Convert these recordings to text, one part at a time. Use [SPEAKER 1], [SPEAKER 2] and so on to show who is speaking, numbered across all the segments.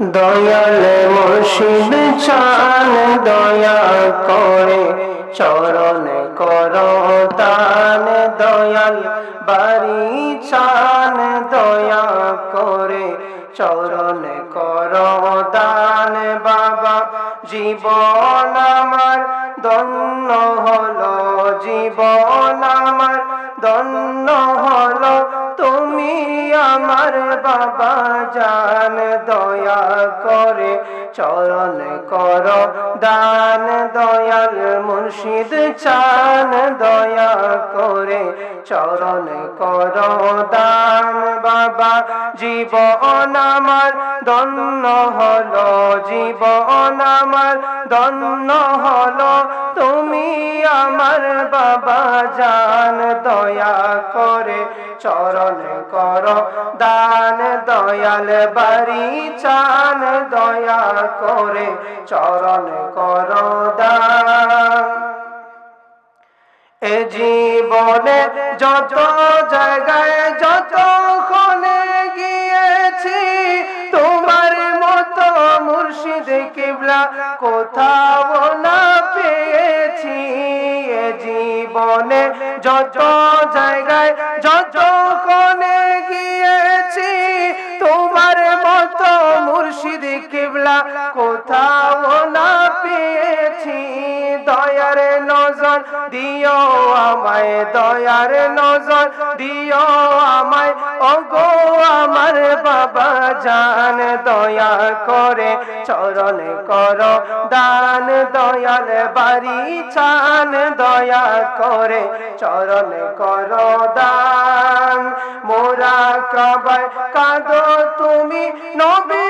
[SPEAKER 1] দয়াল মুর্শিদ চান, দয়া করে চরণ কর দান, দয়াল বাড়ি চান, দয়া করে চরণ কর দান। বাবা, জীবন আমার দন্য হলো, জীবন আমার দন্য হলো তুমি আমার বাবা জান, দয়া করে চরণ কর। দান, দয়াল মুর্শিদ, চান, দয়া করে চরণ কর। দান, বাবা, জীবন আমার দন্য হলো, জীবন আমার দন্য হলো। তুমি বাবা জান দয়া করে, চরণ কর। দান দয়াল বাড়ি, চান দয়া করে, চরণ কর এ জীবনে যত জায়গায় যত খনে গিয়েছি, তোমার মতো মুর্শিদ কিবলা কোথাও না পেয়েছি এ জীবনে যত জায়গায় যত কোণে গিয়েছি তোমার মতো মুর্শিদ কিবলা কোথাও দিও আমায় দয়ার নজর, দিও আমায়, ওগো আমার বাবা জান দয়া করে, চরণ কর, দান দয়াল বাড়ি, চান দয়া করে, চরণ কর, দান। মোরা কাবায় কাঁদো তুমি নবী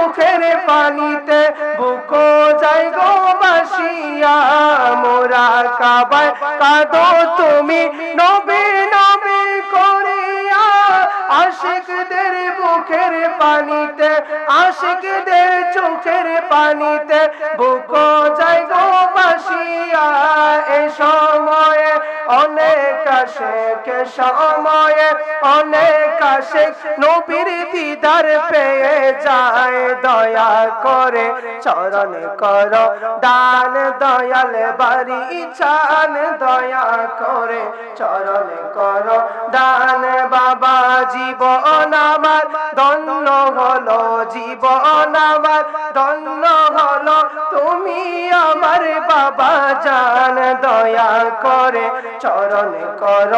[SPEAKER 1] চোখের পানিতে বুকো যাই গো বাসিয়া। মোরা কাবায় কাদো তুমি নবী নবী করিয়া। আশিকদের বুকের পানিতে, আশিকদের চোখের পানিতে বুকো আশেক সময়ে অনেক আশেক নবীর দিদার পেয়ে যায় দয়া করে। চরণ কর, দান দয়াল, বাড়ি চান দয়া করে। চরণ কর, দান বাবা জীবন জান দয়া করে, চরণ কর।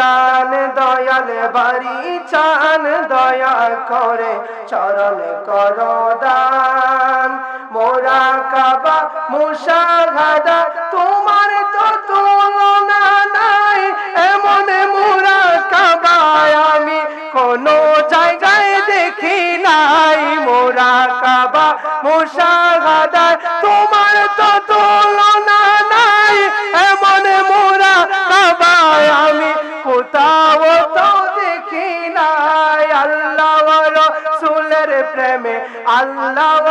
[SPEAKER 1] দান দয়াল বাড়ি, চান দয়া করে, চরণ কর দান। মোরা কাবা মুসাঘাদা তোমার তো তুলনা নাই। এমন মোরা কাবায় আমি কোনো জায়গায় দেখি নাই। মোরা কাবা মুসাঘাদা তোমার আল্লাহ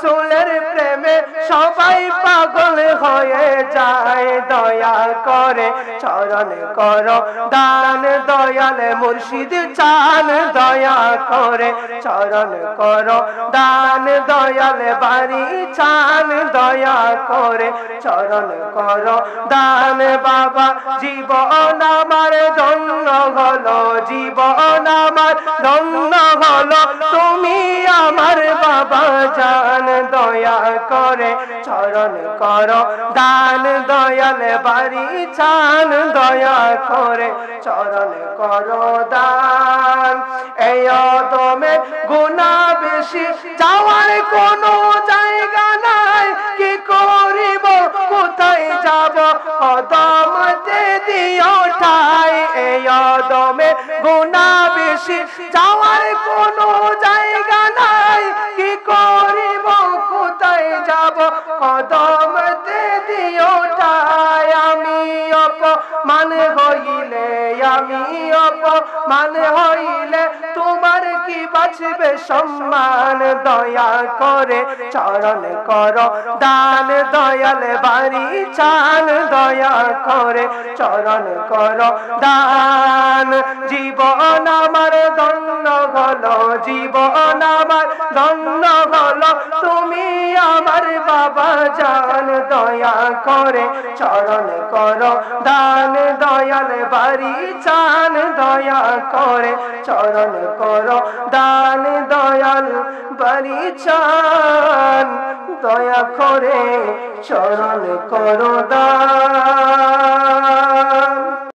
[SPEAKER 1] সুলের প্রেমে সবাই পাগল হয়ে যায়। দয়া করে, চরণ কর, দান দয়াল মুর্শিদ চান। দয়া করে, চরণ কর, দান দয়াল বাড়ি চান। দয়া করে, চরণ কর, দান বাবা, জীবন আমার ধন্য হলো, জীবন আমার ধন্য হলো, তুমি আমার বাবা জান দয়া করে, চরণ কর। দান দয়াল বাড়ি, চান দয়া করে, চরণ কর দান। এই অদমে গুণা বেশি, যাওয়ার কোনো জায়গা নাই। কি করিব, কোথায় যাব? কদমতে দিও ঠাই, এই অদমে গুণা বেশি, যাওয়ার কোনো যাব কদমতে দিও আমি অপমান হইলে আমি অপমান হইলে তোমার বাঁচবে সম্মান, দয়া করে চরণ কর। দান দয়াল বাড়ি, চান দয়া করে চরণ কর। দান, জীবন আমার দন্ন হলো, জীবন আমার দন্ন হলো। তুমি আমার বাবা জান দয়া করে, চরণ কর। দান দয়াল বাড়ি, চান দয়া করে। চরণ কর। দান দয়াল বাড়ি, চান দয়া করে। চরণ কর দান